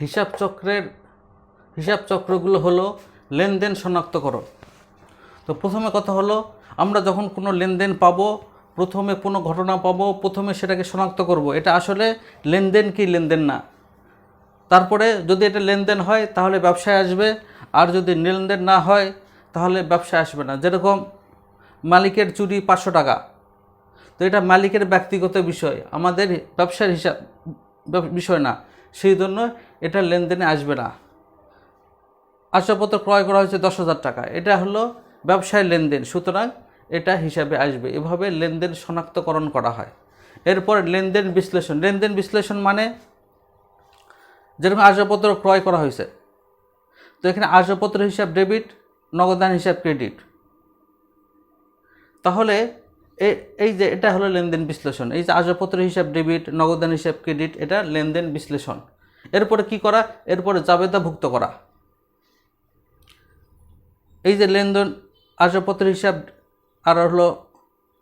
হিসাব চক্রের হিসাব চক্রগুলো হলো লেনদেন শনাক্তকরণ। তো প্রথমে কথা হলো, আমরা যখন কোনো লেনদেন পাবো, প্রথমে কোনো ঘটনা পাবো, প্রথমে সেটাকে শনাক্ত করব। এটা আসলে লেনদেন কি লেনদেন না। তারপরে যদি এটা লেনদেন হয়, তাহলে ব্যবসায় আসবে। আর যদি লেনদেন না হয়, তাহলে ব্যবসায় আসবে না। যেরকম মালিকের চুরি পাঁচশো টাকা, তো এটা মালিকের ব্যক্তিগত বিষয়। আমাদের ব্যবসার হিসাব বিষয় না। সেই জন্য এটা লেনদেনে আসবে না। আসবাবপত্র ক্রয় করা হয়েছে দশ হাজার টাকা। এটা হলো ব্যবসায় লেনদেন, সুতরাং এটা হিসাবে আসবে। এভাবে লেনদেন শনাক্তকরণ করা হয়। এরপর লেনদেন বিশ্লেষণ। লেনদেন বিশ্লেষণ মানে যেরকম আসবাবপত্র ক্রয় করা হয়েছে। তো এখানে আসবাবপত্র হিসাব ডেবিট, নগদান হিসাব ক্রেডিট। তাহলে এই যে এটা হলো লেনদেন বিশ্লেষণ। এই যে আসবাবপত্র হিসাব, ডেবিট, নগদান হিসাব, ক্রেডিট, এটা লেনদেন বিশ্লেষণ। এরপরে কি করা? এরপরে জাবেদা ভুক্ত করা। এই যে লেনদেন, আসবাবপত্র হিসাব আর হলো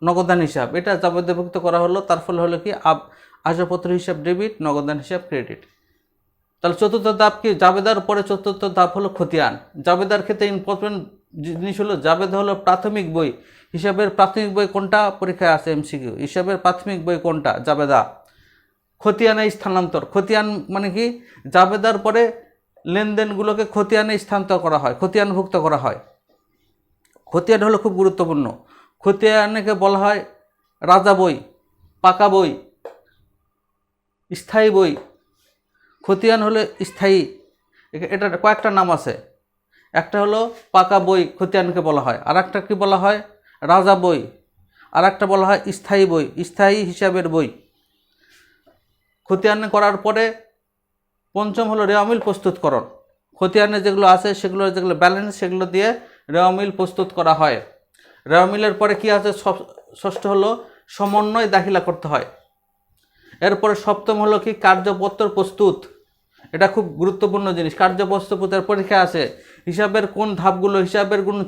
নগদান হিসাব, এটা জাবেদাভুক্ত করা হলো, তার ফলে হলো কি? আসবাবপত্র হিসাব, ডেবিট, নগদান হিসাব, ক্রেডিট। তাহলে চতুর্থ ধাপ কি? জাবেদার পরে চতুর্থ ধাপ হলো খতিয়ান। জাবেদার ক্ষেত্রে ইম্পর্টেন্ট জিনিস হলো, জাবেদা হলো প্রাথমিক বই। হিসাবের প্রাথমিক বই কোনটা? পরীক্ষায় আছে এমসিকিউ হিসাবের প্রাথমিক বই কোনটা? জাবেদা। খতিয়ানে স্থানান্তর। খতিয়ান মানে কি? জাবেদার পরে লেনদেনগুলোকে খতিয়ানে স্থানান্তর করা হয়, খতিয়ানভুক্ত করা হয়। খতিয়ান হলো খুব গুরুত্বপূর্ণ। খতিয়ানকে বলা হয় রাজা বই, পাকা বই, স্থায়ী বই। খতিয়ান হলো স্থায়ী। এ- এটার কয়েকটা নাম আছে। একটা হলো পাকা বই খতিয়ানকে বলা হয় আর একটা কী বলা হয়? রাজা বই আর একটা বলা হয় স্থায়ী বই, স্থায়ী হিসাবের বই। খতিয়ান করার পরে পঞ্চম হলো রেওয়ামিল প্রস্তুতকরণ। খতিয়ানে যেগুলো আছে, সেগুলো যেগুলো ব্যালেন্স সেগুলো দিয়ে রেওয়ামিল প্রস্তুত করা হয়। রেওয়ামিলের পরে কি আছে? ষষ্ঠ হলো সমন্বয় দাখিলা করতে হয়। এরপরে সপ্তম হলো কি? কার্যপত্র প্রস্তুত। এটা খুব গুরুত্বপূর্ণ জিনিস। কার্যপত্র প্রস্তুতের পরীক্ষা আছে। হিসাবের কোন ধাপগুলো, হিসাবের কোন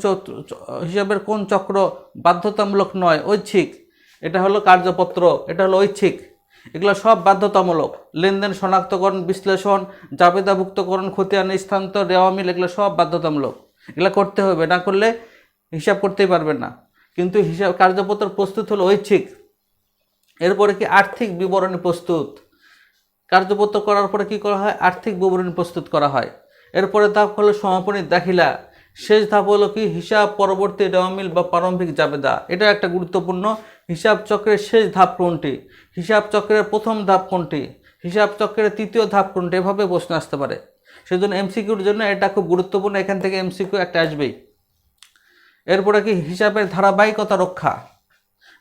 হিসাবের কোন চক্র বাধ্যতামূলক নয়, ঐচ্ছিক। এটা হলো কার্যপত্র, এটা হলো ঐচ্ছিক। এগুলো সব বাধ্যতামূলক। লেনদেন, শনাক্তকরণ, বিশ্লেষণ, জাবেদাভুক্তকরণ, খতিয়ান, স্থানান্তর রেওয়ামিল এগুলো সব বাধ্যতামূলক। এগুলো করতে হবে, না করলে হিসাব করতেই পারবেন না। কিন্তু হিসাব, কার্যপত্র প্রস্তুত হলো ঐচ্ছিক। এরপরে কি আর্থিক বিবরণী প্রস্তুত? কার্যপত্র করার পরে কি করা হয়? আর্থিক বিবরণী প্রস্তুত করা হয়। এরপরে ধাপ হলো সমাপনী দাখিলা। শেষ ধাপ হলো কি? হিসাব পরবর্তী রেওয়ামিল বা প্রারম্ভিক জাবেদা। এটা একটা গুরুত্বপূর্ণ হিসাব চক্রের শেষ ধাপ কোনটি? হিসাব চক্রের প্রথম ধাপ কোনটি? হিসাব চক্রের তৃতীয় ধাপ কোনটি? এভাবে প্রশ্ন আসতে পারে। সেজন্য এমসিকিউর জন্য এটা খুব গুরুত্বপূর্ণ। এখান থেকে এমসিকিউ একটা আসবেই। এরপরে কি? হিসাবের ধারাবাহিকতা রক্ষা।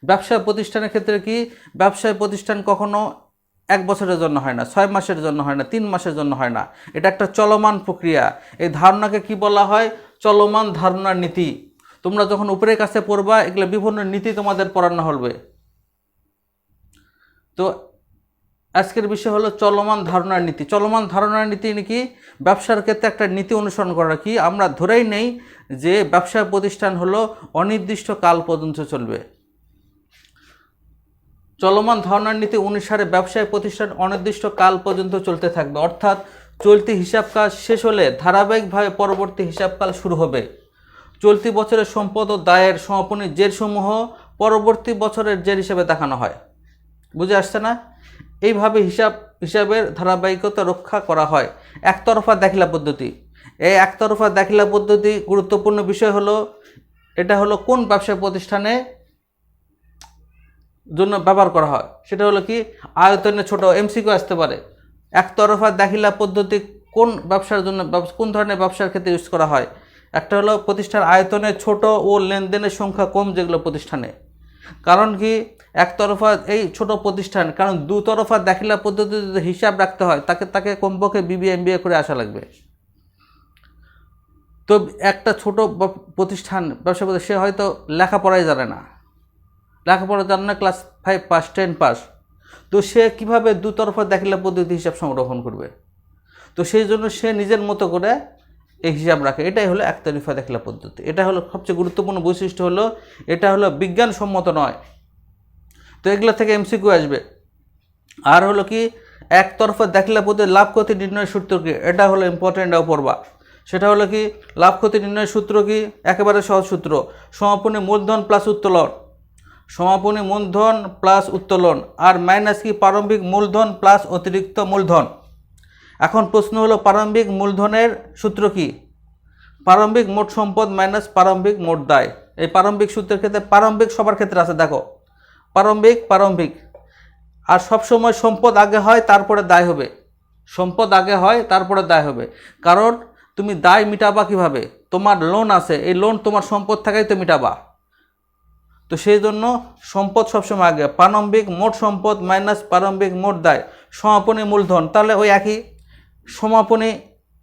ব্যবসায় প্রতিষ্ঠানের ক্ষেত্রে কি? ব্যবসায় প্রতিষ্ঠান কখনো এক বছরের জন্য হয় না, ছয় মাসের জন্য হয় না, তিন মাসের জন্য হয় না। এটা একটা চলমান প্রক্রিয়া। এই ধারণাকে কি বলা হয়? চলমান ধারণার নীতি। তোমরা যখন উপরের কাছে পড়বা, এগুলো বিভিন্ন নীতি তোমাদের পড়ানো হবে। তো আজকের বিষয় হলো চলমান ধারণার নীতি। চলমান ধারণার নীতি নাকি ব্যবসার ক্ষেত্রে একটা নীতি অনুসরণ করা কি? আমরা ধরেই নেই যে ব্যবসা প্রতিষ্ঠান হলো অনির্দিষ্ট কাল পর্যন্ত চলবে। চলমান ধারণার নীতি অনুসারে ব্যবসায় প্রতিষ্ঠান অনির্দিষ্ট কাল পর্যন্ত চলতে থাকবে। অর্থাৎ চলতি হিসাব কাজ শেষ হলে ধারাবাহিকভাবে পরবর্তী হিসাবকাল শুরু হবে। চলতি বছরের সম্পদ ও দায়ের সমাপনী জেরসমূহ পরবর্তী বছরের জের হিসাবে দেখানো হয়। বুঝে আসছে না? এইভাবে হিসাব, হিসাবের ধারাবাহিকতা রক্ষা করা হয়। একতরফা দাখিলা পদ্ধতি। এই একতরফা দাখিলা পদ্ধতি গুরুত্বপূর্ণ বিষয় হলো, এটা হলো কোন ব্যবসা প্রতিষ্ঠানে জন্য ব্যবহার করা হয়। সেটা হলো কি, আয়তনে ছোট এমসিকিউ আসতে পারে। একতরফা দাখিলা পদ্ধতি কোন ব্যবসার জন্য কোন ধরনের ব্যবসার ক্ষেত্রে ইউজ করা হয়? একটা হলো প্রতিষ্ঠান আয়তনে ছোট ও লেনদেনের সংখ্যা কম যেগুলো প্রতিষ্ঠানে। কারণ কি, একতরফা এই ছোট প্রতিষ্ঠান, কারণ দুতরফা দাখিলা পদ্ধতিতে যদি হিসাব রাখতে হয়, তাকে তাকে কমপক্ষে বিবিএ এমবিএ করে আসা লাগবে। তো একটা ছোট প্রতিষ্ঠান ব্যবসা সে হয়তো লেখাপড়াই জানে না। লেখাপড়া জানে না class five pass ten pass তো সে কীভাবে দুতরফা দাখিলা পদ্ধতি হিসাব সংরক্ষণ করবে? তো সেই জন্য সে নিজের মতো করে এই হিসাব রাখে। এটাই হলো একতরফা দাখিলা পদ্ধতি। এটা হলো সবচেয়ে গুরুত্বপূর্ণ বৈশিষ্ট্য হলো, এটা হলো বিজ্ঞানসম্মত নয়। তো এগুলো থেকে এমসিকিউ আসবে। আর হলো কি, একতরফা দেখলে পদ্ধতি লাভ, ক্ষতি, নির্ণয় সূত্র কি? এটা হলো ইম্পর্টেন্ট পড়বা সেটা হলো কি, লাভ, ক্ষতি, নির্ণয় সূত্র কি? একেবারে সহজ সূত্র। সমাপনী মূলধন প্লাস উত্তোলন। সমাপনী মূলধন প্লাস উত্তোলন আর মাইনাস কি প্রারম্ভিক মূলধন প্লাস অতিরিক্ত মূলধন? এখন প্রশ্ন হলো, প্রারম্ভিক মূলধনের সূত্র কি? প্রারম্ভিক মোট সম্পদ মাইনাস প্রারম্ভিক মোট দায়। এই প্রারম্ভিক সূত্রের ক্ষেত্রে প্রারম্ভিক সবার ক্ষেত্রে আছে, দেখো। প্রারম্ভিক প্রারম্ভিক। আর সবসময় সম্পদ আগে হয়, তারপরে দায় হবে। সম্পদ আগে হয়, তারপরে দায় হবে। কারণ তুমি দায় মিটাবা কীভাবে? তোমার লোন আছে, এই লোন তোমার সম্পদ থাকাই তো মিটাবা। তো সেই জন্য সম্পদ সবসময় আগে, প্রারম্ভিক মোট সম্পদ মাইনাস প্রারম্ভিক মোট দায়, সমাপনী মূলধন, তাহলে ওই একই। সমাপনী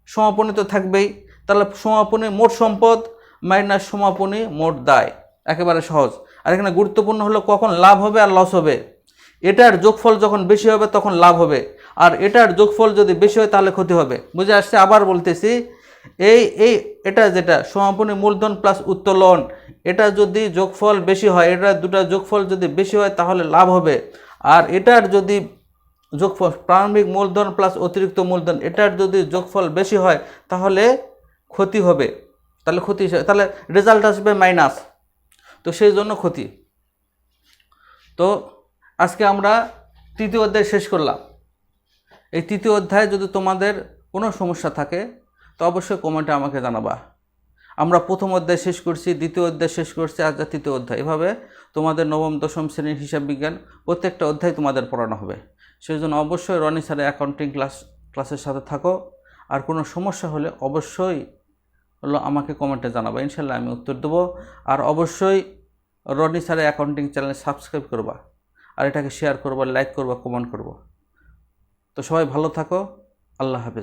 সমাপনী তো থাকবেই, তাহলে সমাপনী মোট সম্পদ মাইনাস সমাপনী মোট দায়, একেবারে সহজ। আর এখানে গুরুত্বপূর্ণ হলো কখন লাভ হবে আর লস হবে। এটার যোগফল যখন বেশি হবে তখন লাভ হবে, আর এটার যোগফল যদি বেশি হয় তাহলে ক্ষতি হবে। বুঝে আসছে? আবার বলতেছি এই এই, এটা যেটা, সমাপনী মূলধন প্লাস উত্তোলন, এটা যদি যোগফল বেশি হয়, এটা দুটা যোগফল যদি বেশি হয়, তাহলে লাভ হবে। আর এটার যদি যোগফল, প্রারম্ভিক মূলধন প্লাস অতিরিক্ত মূলধন, এটার যদি যোগফল বেশি হয়, তাহলে ক্ষতি হবে। তাহলে ক্ষতি তাহলে রেজাল্ট আসবে মাইনাস তো সেই জন্য ক্ষতি। তো আজকে আমরা তৃতীয় অধ্যায় শেষ করলাম। এই তৃতীয় অধ্যায়ে যদি তোমাদের কোনো সমস্যা থাকে তো অবশ্যই কমেন্টে আমাকে জানাবা। আমরা প্রথম অধ্যায় শেষ করছি, দ্বিতীয় অধ্যায় শেষ করছি, আজ তৃতীয় অধ্যায়। এভাবে তোমাদের নবম, দশম শ্রেণির হিসাব বিজ্ঞান প্রত্যেকটা অধ্যায় তোমাদের পড়ানো হবে। সেই জন্য অবশ্যই রনি স্যারের অ্যাকাউন্টিং ক্লাস ক্লাসের সাথে থাকো। আর কোনো সমস্যা হলে অবশ্যই হলো আমাকে কমেন্টে জানাব। ইনশাল্লাহ আমি উত্তর দেবো। আর অবশ্যই রনি স্যারের অ্যাকাউন্টিং চ্যানেল সাবস্ক্রাইব করবা। আর এটাকে শেয়ার করবা লাইক করবা কমেন্ট করব। তো সবাই ভালো থাকো। আল্লাহ হাফেজ।